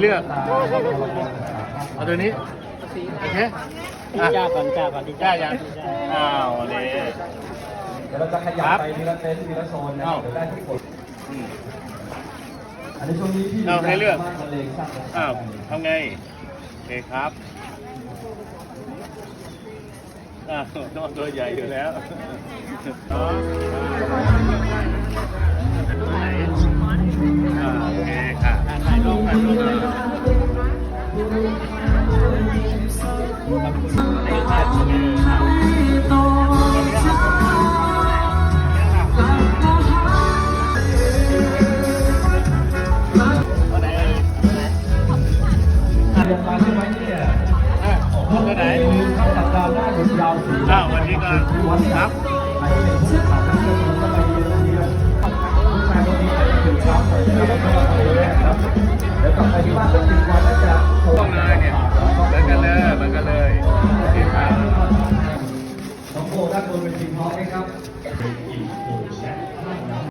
เลือกเอาตัวนี้โอเคอะจ้าก่อนจ้าก่อนดีจ้ายังอ้าวนี่เดี๋ยวเราจะขยับไปทีละเต็นท์ทีละโซนนะเอ้าเดี๋ยวได้ที่กดอืมอันนี้ช่วงนี้ที่เอาให้เลือกมะเร็งสร้างอ้าวทำไงโอเคครับอ้าวต้องตัวใหญ่อยู่แล้ว อ่ย เรียนมาใช่ไหมเนี่ย อ่ะตัวไหน คือเข้าสัปดาห์หน้าหยุดยาวสี่ อ้าววันนี้ก็ วัน ครับ ใครที่เป็นผู้ขับนักเรียนก็ไปเรียนเรียนผู้ชายคนนี้ไปถึงครับแล้วก็ไปแรกครับเดี๋ยวกลับไปที่บ้าน โบด้านบนเป็นทีมพร้อมไหมครับ